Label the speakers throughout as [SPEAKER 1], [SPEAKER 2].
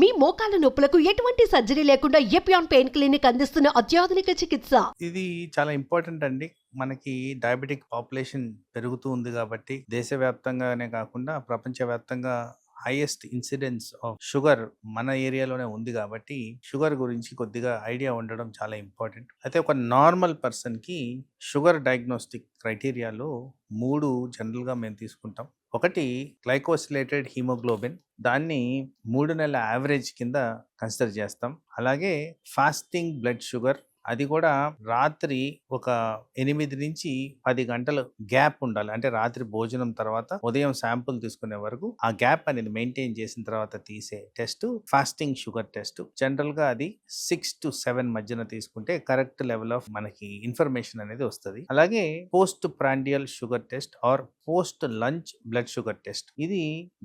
[SPEAKER 1] మీ మోకాల నొప్పులకు ఎటువంటి సర్జరీ లేకుండా ఎపియాన్ పెయిన్ క్లినిక్ అందిస్తున్న అత్యాధునిక చికిత్స?
[SPEAKER 2] ఇది చాలా ఇంపార్టెంట్ అండి. మనకి డయాబెటిక్ పాపులేషన్ పెరుగుతూ ఉంది కాబట్టి దేశవ్యాప్తంగానే కాకుండా ప్రపంచవ్యాప్తంగా హైయెస్ట్ ఇన్సిడెన్స్ ఆఫ్ షుగర్ మన ఏరియాలోనే ఉంది కాబట్టి షుగర్ గురించి కొద్దిగా ఐడియా ఉండడం చాలా ఇంపార్టెంట్ అయితే ఒక నార్మల్ పర్సన్కి షుగర్ డయాగ్నోస్టిక్ క్రైటీరియాలో మూడు జనరల్గా మేము తీసుకుంటాం. ఒకటి గ్లైకోసిలేటెడ్ హీమోగ్లోబిన్ దాన్ని మూడు నెలల యావరేజ్ కింద కన్సిడర్ చేస్తాం. అలాగే ఫాస్టింగ్ బ్లడ్ షుగర్ అది కూడా రాత్రి ఒక ఎనిమిది నుంచి పది గంటలు గ్యాప్ ఉండాలి. అంటే రాత్రి భోజనం తర్వాత ఉదయం శాంపుల్ తీసుకునే వరకు ఆ గ్యాప్ అనేది మెయింటైన్ చేసిన తర్వాత తీసే టెస్ట్ ఫాస్టింగ్ షుగర్ టెస్ట్. జనరల్గా అది సిక్స్ టు సెవెన్ మధ్యన తీసుకుంటే కరెక్ట్ లెవెల్ ఆఫ్ మనకి ఇన్ఫర్మేషన్ అనేది వస్తుంది. అలాగే post prandial sugar test or post lunch blood sugar test. ఇది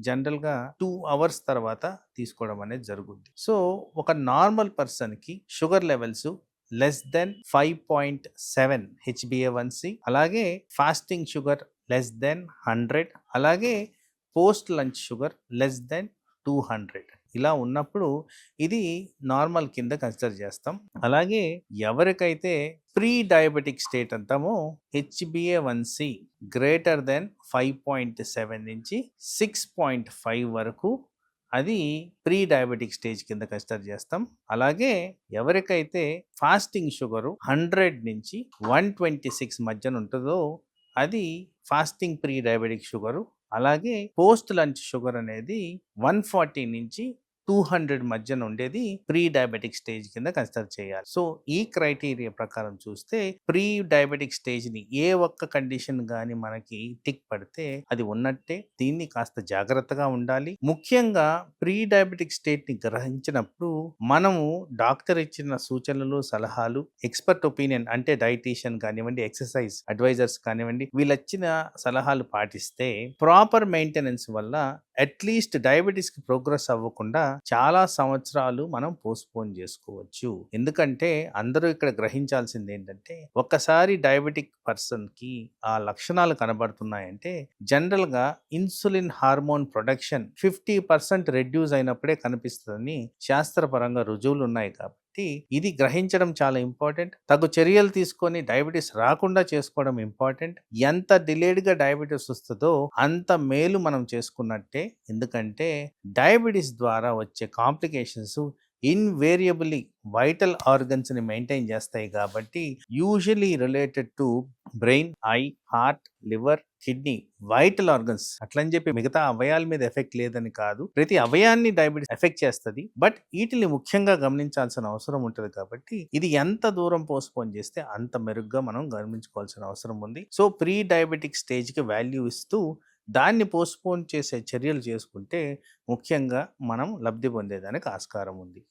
[SPEAKER 2] జనరల్గా టూ అవర్స్ తర్వాత తీసుకోవడం అనేది జరుగుద్ది. సో ఒక నార్మల్ పర్సన్కి sugar levels less than five point seven HBA one C అలాగే fasting sugar less than hundred అలాగే post lunch sugar less than two hundred ఇలా ఉన్నప్పుడు ఇది నార్మల్ కింద కన్సిడర్ చేస్తాం. అలాగే ఎవరికైతే pre diabetic state అంటామో H B A one C greater than five point seven నుంచి సిక్స్ పాయింట్ ఫైవ్ వరకు అది ప్రీ డయాబెటిక్ స్టేజ్ కింద కన్సిడర్ చేస్తాం. అలాగే ఎవరికైతే ఫాస్టింగ్ షుగరు హండ్రెడ్ నుంచి వన్ ట్వంటీ సిక్స్ మధ్యన ఉంటుందో అది ఫాస్టింగ్ ప్రీ డయాబెటిక్ షుగరు. అలాగే పోస్ట్ లంచ్ షుగర్ అనేది వన్ ఫార్టీ నుంచి టూ హండ్రెడ్ మధ్యన ఉండేది ప్రీ డయాబెటిక్ స్టేజ్ కింద కన్సిడర్ చేయాలి. సో ఈ క్రైటీరియా ప్రకారం చూస్తే ప్రీ డయాబెటిక్ స్టేజ్ని ఏ ఒక్క కండిషన్ కానీ మనకి టిక్ పడితే అది ఉన్నట్టే దీన్ని కాస్త జాగ్రత్తగా ఉండాలి. ముఖ్యంగా ప్రీ డయాబెటిక్ స్టేట్ని గ్రహించినప్పుడు మనము డాక్టర్ ఇచ్చిన సూచనలు సలహాలు ఎక్స్పర్ట్ ఒపీనియన్ అంటే డైటీషియన్ కానివ్వండి ఎక్సర్సైజ్ అడ్వైజర్స్ కానివ్వండి వీళ్ళచ్చిన సలహాలు పాటిస్తే ప్రాపర్ మెయింటెనెన్స్ వల్ల అట్లీస్ట్ డయాబెటీస్కి ప్రోగ్రెస్ అవ్వకుండా చాలా సంవత్సరాలు మనం పోస్ట్పోన్ చేసుకోవచ్చు. ఎందుకంటే అందరూ ఇక్కడ గ్రహించాల్సింది ఏంటంటే ఒక్కసారి డయాబెటిక్ పర్సన్కి ఆ లక్షణాలు కనబడుతున్నాయంటే జనరల్గా insulin hormone production fifty percent reduce అయినప్పుడే కనిపిస్తుందని శాస్త్రపరంగా రుజువులు ఉన్నాయి కాబట్టి ఇది గ్రహించడం చాలా ఇంపార్టెంట్. తగు చర్యలు తీసుకొని డయాబెటీస్ రాకుండా చేసుకోవడం ఇంపార్టెంట్. ఎంత డిలేడ్గా డయాబెటీస్ వస్తుందో అంత మేలు మనం చేసుకున్నట్టే. ఎందుకంటే డయాబెటీస్ ద్వారా వచ్చే కాంప్లికేషన్స్ ఇన్వేరియబుల్లీ వైటల్ ఆర్గన్స్ని మెయింటైన్ చేస్తాయి కాబట్టి usually related to brain eye heart liver kidney vital organs అట్లని చెప్పి మిగతా అవయాల మీద ఎఫెక్ట్ లేదని కాదు. ప్రతి అవయాన్ని డయాబెటీస్ ఎఫెక్ట్ చేస్తుంది. బట్ వీటిని ముఖ్యంగా గమనించాల్సిన అవసరం ఉంటుంది కాబట్టి ఇది ఎంత దూరం పోస్ట్పోన్ చేస్తే అంత మెరుగ్గా మనం గమనించుకోవాల్సిన అవసరం ఉంది. సో ప్రీ డయాబెటిక్ స్టేజ్కి వాల్యూ ఇస్తూ దాన్ని పోస్ట్పోన్ చేసే చర్యలు చేసుకుంటే ముఖ్యంగా మనం లబ్ధి పొందేదానికి ఆస్కారం ఉంది.